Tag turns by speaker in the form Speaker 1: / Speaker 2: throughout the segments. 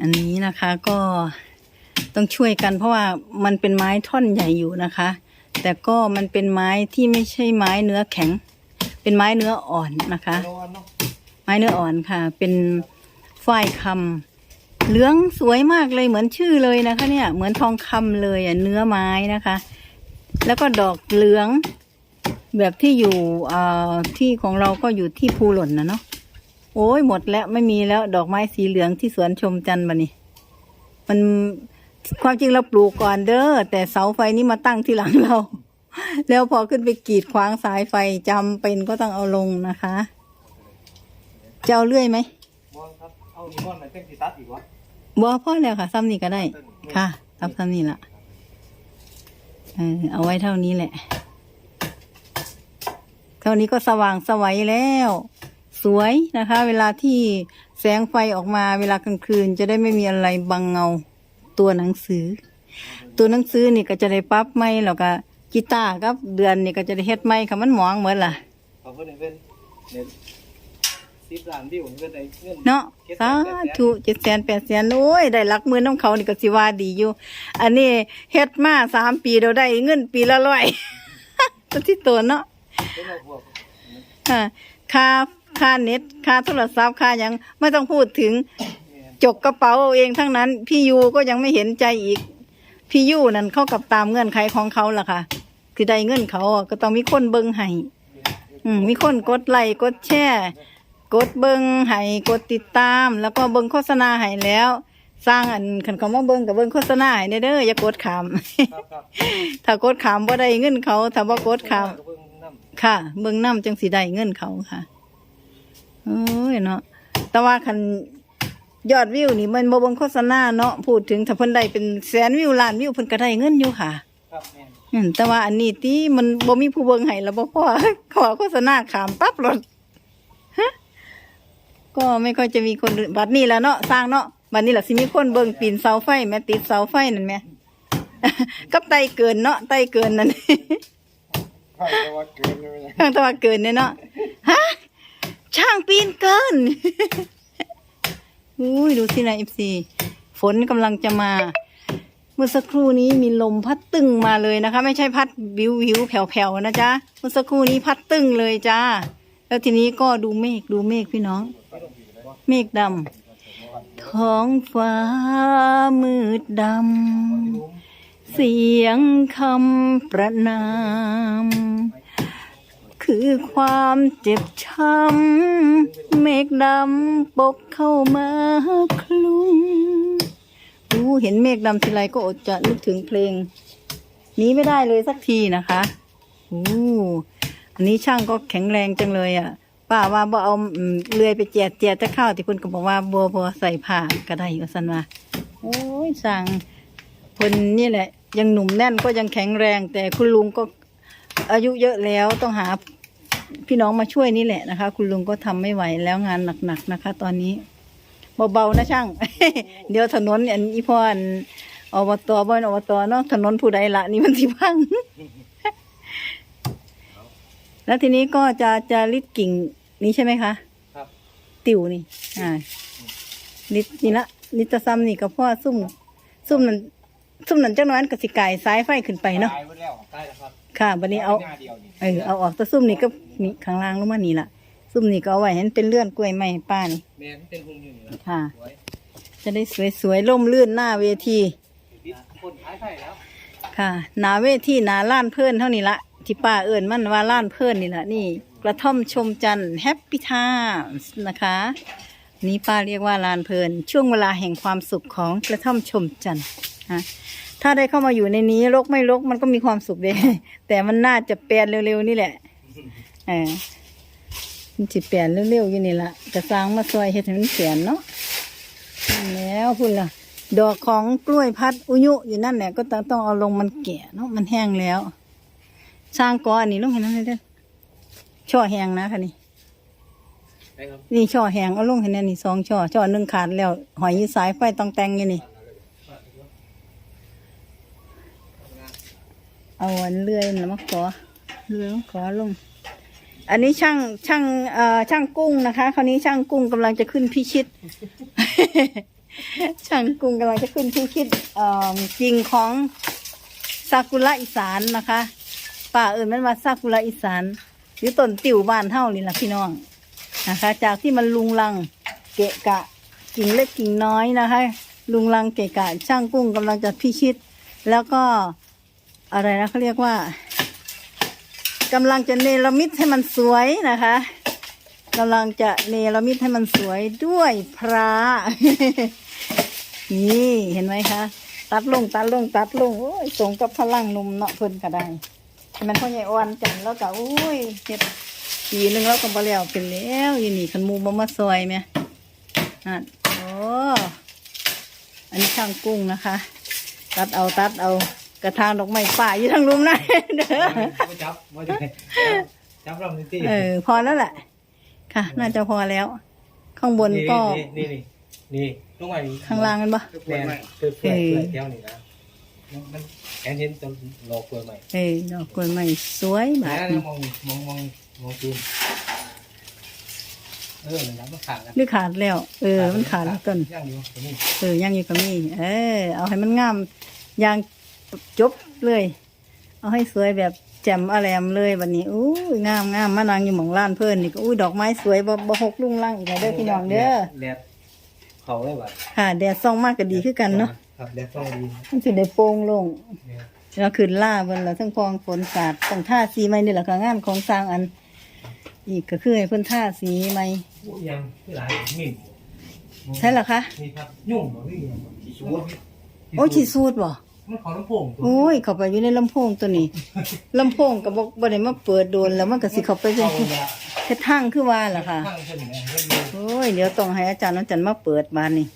Speaker 1: อันนี้นะคะก็ต้องช่วยกันเพราะว่ามันเป็นไม้ท่อนใหญ่อยู่นะคะ แต่ก็มันเป็นไม้ที่ไม่ใช่ไม้เนื้อแข็ง เป็นไม้เนื้ออ่อนนะคะ ไม้เนื้ออ่อนค่ะ เป็นฝ้ายคำเหลืองสวยมากเลยเหมือนชื่อเลยนะคะ เนี่ยเหมือนทองคำเลยอะเนื้อไม้นะคะ แล้วก็ดอกเหลือง แบบที่อยู่อ่าที่ของเราก็อยู่ที่ภูหล่นนะเนาะ โอ้ยหมดแล้วไม่มีแล้วดอกไม้สีเหลืองที่สวนชมจันทร์บันนี้มันความจริงเราปลูกก่อนเด้อแต่เสาไฟนี้มาตั้งที่หลังเรา แล้วพอขึ้นไปกีดขวางสายไฟจำเป็นก็ต้องเอาลงนะคะจะเอาเลื่อยไหม
Speaker 2: มอนครับเอานี่มอนไหนเส้นสีตัดอีกวะ
Speaker 1: บัวพ่อแล้วค่ะซ้ำนี่ก็ได้ ค่ะทับซ้ำนี่ละเออเอาไว้เท่านี้แหละ เท่านี้ก็สว่างสวัยแล้ว สวยนะคะ เวลาที่แสงไฟออกมาเวลากลางคืนจะได้ไม่มีอะไรบังเงาตัวหนังสือ ตัวหนังสือนี่ก็จะได้ปรั๊บไม่แล้วก็กีตาร์กับเดือนนี่ก็จะได้เฮ็ดไม่ค่ะมันหมองเหมือนล่ะ
Speaker 2: เขาเพิ่นให้เป็นเน็ตสิบล้านวิวเพิ่นได้เงิน
Speaker 1: เนาะสาธุเจ็ดแสนแปดแสนโอ้ยได้หลักหมือน้ำเขานี่ก็สิว่าดีอยู่ อันนี้เฮ็ดมาสามปีเราได้เงินปีละร้อยตัวที่ตัวเนาะ
Speaker 2: เป็นเอาพวก
Speaker 1: อ่าค่า ค่าเน็ตค่าโทรศัพท์ค่ายังไม่ต้องพูดถึงจกกระเป๋าเอาเองทั้งนั้น พี่ยูก็ยังไม่เห็นใจอีก พี่ยูนั่นเข้ากับตามเงื่อนไขของเขาล่ะค่ะคือได้เงินเขาก็ต้องมีคนเบิ่งให้มีคนกดไลค์กดแชร์กดเบิ่งให้กดติดตาม แล้วก็เบิ่งโฆษณาให้แล้ว สร้างอันคันเขามาเบิ่งกับเบิ่งโฆษณาให้เด้อเด้อย่ากดขาม
Speaker 2: ครับครับ
Speaker 1: ถ้ากดขามบ่ได้เงินเขาถ้าบ่กดขำค่ะ เบิ่งน้ำจังสิได้เงินเขาค่ะ โอ้ยเนาะแต่ว่าคันยอดวิวนี่มันบ่เบิ่งโฆษณาเนาะพูดถึงถ้าเพิ่นได้เป็นแสนวิวล้านวิวเพิ่นก็ได้เงินอยู่ค่ะ
Speaker 2: ครับแม่น
Speaker 1: อืมแต่ว่าอันนี้ที่มันบ่มีผู้เบิ่งให้แล้วบ่พอ ขอโฆษณาขามปั๊บรถฮะก็ไม่ค่อยจะมีคนดูบัดนี้แล้วเนาะสร้างเนาะบัดนี้ล่ะสิมีคนเบิ่งปีนเสาไฟแม่ติดเสาไฟนั่นแหม่ กับไตเกินเนาะไตเกินนั่น
Speaker 2: ใช่แต่ว่าเกินเลย
Speaker 1: ข้างตะวันเกินเนี่ยเนาะฮะ ช่างปีนเกินอุ้ยดูสินะเอฟซีฝนกำลังจะมา เมื่อสักครู่นี้มีลมพัดตึงมาเลยนะคะ ไม่ใช่พัดวิววิวแผ่วๆนะจ๊ะเมื่อสักครู่นี้พัดตึงเลยจ้าแล้วทีนี้ก็ดูเมฆดูเมฆพี่น้อง เมฆดำท้องฟ้ามืดดำเสียงคำประนาม คือความเจ็บช้ำ เมฆดำปกเข้ามาคลุมอู้เห็นเมฆดำทีไรก็อดจะนึกถึงเพลง นี้ไม่ได้เลยสักทีนะคะอู้อันนี้ช่างก็แข็งแรงจังเลยอะป้าว่าบ่เอาเลื่อยไปแจกแจกจะเข้าที่เพิ่นก็บอกว่าบัวบัวใส่ผ้าก็ได้ก็สันว่าโอ้ยสั่งเพิ่นนี่แหละ ยังหนุ่มแน่นก็ยังแข็งแรง แต่คุณลุงก็อายุเยอะแล้วต้องหา พี่น้องมาช่วยนี่แหละนะคะ คุณลุงก็ทำไม่ไหวแล้วงานหนักๆนะคะ ตอนนี้เบาๆนะช่าง เดี๋ยวถนนอันอีพออันอบตบ้านอบตเนาะถนนผู้ใดละนี่มันที่พัง แล้วทีนี้ก็จะจะริดกิ่งนี้ใช่ไหมคะ
Speaker 2: ครับ
Speaker 1: ติวนี่ อ่าลิดนี่ละลิดจะซ้ำนี่กับพ่อซุ่มซุ่มนั่นซุ่มนั่นจังน้อยกับสิไก่สายไฟขึ้นไปเนาะ
Speaker 2: ตายหมดแล้วตายแล้วครับ
Speaker 1: ค่ะบันนี้เอา
Speaker 2: หน้าเดียวนี่
Speaker 1: เออเอาออกแตะซุ่มนี่ก็นี่ข้างล่างลงมานี่ล่ะ ซุ่มนี่ก็เอาไว้เห็นเป็นเลื่อนกล้วยไม้ให้ป้านี่
Speaker 2: แม่นเป็นหุงอยู่นี่ล่ะ
Speaker 1: ค่ะ
Speaker 2: สวย
Speaker 1: จะได้สวยๆล่มลื่นหน้าเวที
Speaker 2: ติดคนขายไผ่แล้ว
Speaker 1: ค่ะหนาเวทีหนาล้านเพื่อนเท่านี้ละที่ป้าเอิ่นมันว่าล้านเพื่อนนี่แหละนี่ กระท่อมชมจันทร์แฮปปี้ไทม์นะคะ นี่ป้าเรียกว่าลานเพลินช่วงเวลาแห่งความสุขของกระท่อมชมจันทร์ฮะ ถ้าได้เข้ามาอยู่ในนี้รกไม่รกมันก็มีความสุขเด้แต่มันน่าจะแปลนเร็วๆนี่แหละเออมันจิแปลนเร็วๆอยู่นี่ละกระสร้างมาซอยเฮ็ดให้มันเปลี่ยนเนาะแล้วพุ่นล่ะดอกของกล้วยพัดอุยุอยู่นั่นแหละก็ต้องต้องเอาลงมันแก่เนาะมันแห้งแล้วสร้างกออันนี้ลงเห็นนั่นเลยเด้อช่อแห้งนะค่ะนี่
Speaker 2: ได้ครับ
Speaker 1: นี่ช่อแหงเอาลงให้แน่นี่สองช่อช่อหนึ่งขาดแล้ว หอยอยืสายไฟต้องแต่งอยู่นี่ เอาอันเลื่อยนะมาขอเลื่อยมาขอลง อันนี้ช่างช่างเอ่อช่างกุ้งนะคะ คราวนี้ช่างกุ้งกำลังจะขึ้นพิชิต ช่างกรุงกำลังจะขึ้นที่คิดเอ่อกิ่งของซากุระอีสานนะคะป่าเอื่นมันว่าซากุระอีสานหรือต้นติ่วบ้านเท่านี่แหละพี่น้องนะคะ จากที่มันลุงลังเกะกะกิ่งเล็กกิ่งน้อยนะคะ ลุงลังเกะกะช่างกุ้งกำลังจะพิชิต แล้วก็ อะไรนะเขาเรียกว่ากำลังจะเนรมิตให้มันสวยนะคะกำลังจะเนรมิตให้มันสวยด้วยพระนี่เห็นไหมคะตัดลงตัดลงตัดลงโอ้ยสงกับพลังนมเนาะเพิ่นก็ได้มันพ่อใหญ่อ่อนจังแล้วก็โอ้ยเฮ็ดปีนึงแล้วก็บ่แล้วเป็นแล้วอยู่นี่คันมูบ่มาซอยแม่นั่นโอ้อันนี้ช่างกุ้งนะคะ ตัดเอาตัดเอา กระถางดอกไม้ป่าอยู่ทางรุมนะเด้อ
Speaker 2: ไม่จับไม่ได้จับลำนี่ตี
Speaker 1: เออพอแล้วแหละค่ะ น่าจะพอแล้ว ข้างบนก็
Speaker 2: นี่นี่นี่ลงไป
Speaker 1: ข้างล่างกันปะ
Speaker 2: แม่คือเปลือกเปลือกแก้วนี่นะมันมันแอนเห็นจนรอเปลือกใหม่
Speaker 1: เออดอกกล้วยไม้สวยบา
Speaker 2: แล้
Speaker 1: ด
Speaker 2: ว
Speaker 1: นี้
Speaker 2: มองมองมองมองตูนเออมันรับมาขาดกัน
Speaker 1: หรือขาดแล้ว เออ มันขาดแล้วต้น
Speaker 2: ย่างอยู่ตรงนี้
Speaker 1: เออยังอยู่กับมี่เออ เอาให้มันงามอยาง จบเลย เอาให้สวยแบบแจ่มอแรมเลยวันนี้อู้ยงามงามมานางอยู่หมองล้านเพิ่นนี่ก็อู้ยดอกไม้สวยบ่บ่หกลุ่งล่างอีกแล้วเด้อพี่น้องเด้อ
Speaker 2: แดดเขาเลยว่ะ
Speaker 1: ค่ะแดดส่องมากก็ดีคือกันเนาะ
Speaker 2: ครับแดดต้องดี
Speaker 1: มันสิได้โปร่งโลง
Speaker 2: เนี่ย
Speaker 1: แล้วขึ้นล่าเบิ่นแล้วทั้งพองฝนสาดต้องท่าสีใหม่นี่แหละก็งานของสร้างอัน อีกก็คือให้เพิ่นท่าสีใหม่
Speaker 2: ยังที่หลายมิ่น
Speaker 1: ใช่เหรอคะ
Speaker 2: นี่ครับยุ่งบ่นี่ยังขี้ชู
Speaker 1: โอ้ยขี้สูดบ่
Speaker 2: มันขอลำโพงตัว
Speaker 1: โอ้ยเข้าไปอยู่ในลำโพงตัวนี้ลำโพงก็บ่บ่ได้มาเปิดโดนแล้วมันก็สิเข้าไปเป็น
Speaker 2: เอาละ
Speaker 1: เฮ็ดทางคือว่าล่ะค่ะ
Speaker 2: ข้างเพิ่นเนี่ยเพิ่นอยู่
Speaker 1: โอ้ย เดี๋ยวต้องให้อาจารย์วันจันทร์มาเปิดบานนี่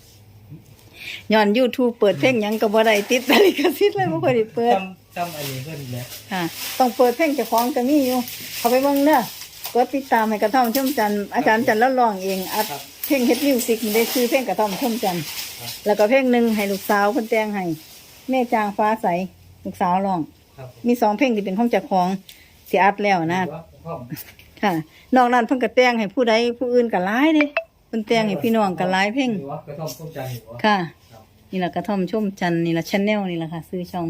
Speaker 1: ย้อน YouTube เปิดเพลงหยังก็บ่ได้ติดลิขสิทธิ์เลยบ่ค่อยได้เปิด
Speaker 2: จำจำอันนี้เพิ่นเนี่ย
Speaker 1: ค่ะ ต้องเปิดเพลงเจ้าของก็มีอยู่ เข้าไปเบิ่งเด้อกดติดตามให้กระท่อมชมจันทร์อาจารย์จันทร์แล้วร้องเองอัดเพลงเฮ็ดมิวสิกนี่ได้ชื่อเพลงกระท่อมชมจันทร์แล้วก็เพลงหนึงให้ลูกสาวเพิ่นแต่งให้ แม่จางฟ้าใสลูกสาวร้อง
Speaker 2: ครับ
Speaker 1: มีสองเพลงที่เป็นของเจ้าของสิอัดแล้วนะ
Speaker 2: พ่อ
Speaker 1: ค่ะนอกนั้นเพิ่นก็แต่งให้ผู้ใดผู้อื่นก็หลายเด้เพิ่นแต่งให้พี่น้องก็หลายเพลง
Speaker 2: หรือว่ากระท่อมต้มจันทร์หรือว่า
Speaker 1: ค่ะ
Speaker 2: ครับ
Speaker 1: นี่แหละกระท่อมชมจันทร์นี่แหละชแนลนี่แหละค่ะซื้อช่อง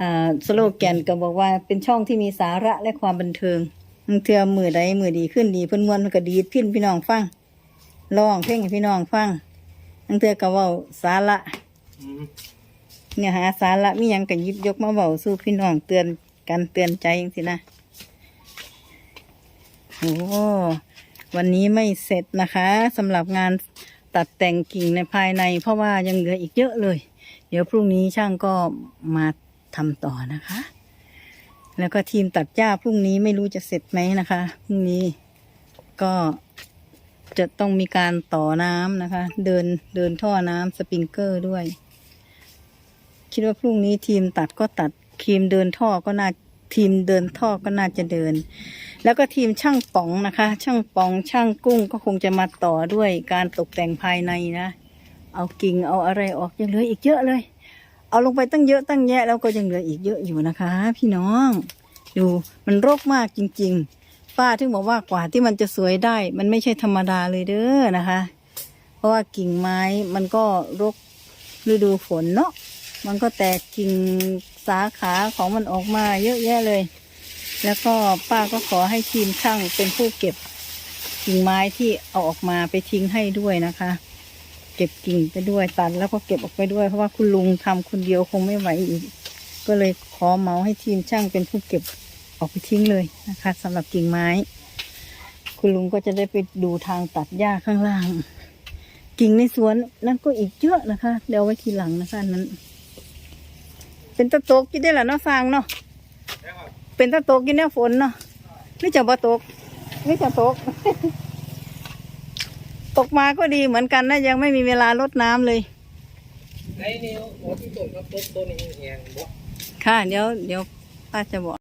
Speaker 1: อ่าสโลแกนก็บอกว่าเป็นช่องที่มีสาระและความบันเทิงบางเทื่อมือใดมือดีขึ้นดีเพิ่นมวนมันก็ดีดพินพี่น้องฟังร้องเพลงให้พี่น้องฟังบางเทื่อก็เว้าสาระ
Speaker 2: อืม
Speaker 1: เนื้อหาสาระมียังก็หยิบยกมาเว้าสู่พี่น้องเตือนกันเตือนใจจังซี่นะโอ้วันนี้ไม่เสร็จนะคะสำหรับงานตัดแต่งกิ่งในภายใน เพราะว่ายังเหลืออีกเยอะเลย เดี๋ยวพรุ่งนี้ช่างก็มาทำต่อนะคะ แล้วก็ทีมตัดหญ้าพรุ่งนี้ไม่รู้จะเสร็จไหมนะคะพรุ่งนี้ก็จะต้องมีการต่อน้ำนะคะ เดินเดินท่อน้ำสปริงเกอร์ด้วย คิดว่าพรุ่งนี้ทีมตัดก็ตัดทีมเดินท่อก็น่าทีมเดินท่อก็น่าจะเดิน แล้วก็ทีมช่างป๋องนะคะ ช่างป๋องช่างกุ้งก็คงจะมาต่อด้วยการตกแต่งภายในนะ เอากิ่งเอาอะไรออกยังเหลืออีกเยอะเลย เอาลงไปตั้งเยอะตั้งแยะแล้วก็ยังเหลืออีกเยอะอยู่นะคะ พี่น้อง ดูมันรกมากจริง ๆ ป้าถึงบอกว่ากว่าที่มันจะสวยได้ มันไม่ใช่ธรรมดาเลยเด้อนะคะ เพราะว่ากิ่งไม้มันก็รกฤดูฝนเนาะ มันก็แตกกิ่งสาขาของมันออกมาเยอะแยะเลย แล้วก็ป้าก็ขอให้ทีมช่างเป็นผู้เก็บกิ่งไม้ที่เอาออกมาไปทิ้งให้ด้วยนะคะ เก็บกิ่งไปด้วยตัดแล้วก็เก็บออกไปด้วยเพราะว่าคุณลุงทำคนเดียวคงไม่ไหวอีก ก็เลยขอเมาให้ทีมช่างเป็นผู้เก็บออกไปทิ้งเลยนะคะสำหรับกิ่งไม้ คุณลุงก็จะได้ไปดูทางตัดหญ้าข้างล่าง กิ่งในสวนนั่นก็อีกเยอะนะคะ เดี๋ยวไว้ทีหลังนะคะอันนั้น เป็นตะโตกกินได้แหละเนาะฟางเนาะเป็นตะโตกกินแน่ฝนเนาะนี่จะบ่ตกนี่จะตก ตกมาก็ดีเหมือนกันนะยังไม่มีเวลาลดน้ำเลย
Speaker 2: ไอ้นี่โอ้ที่ต้นครับต้นต้นนี้เอียงบ่
Speaker 1: ค่ะเดี๋ยวเดี๋ยวป้าจะบอก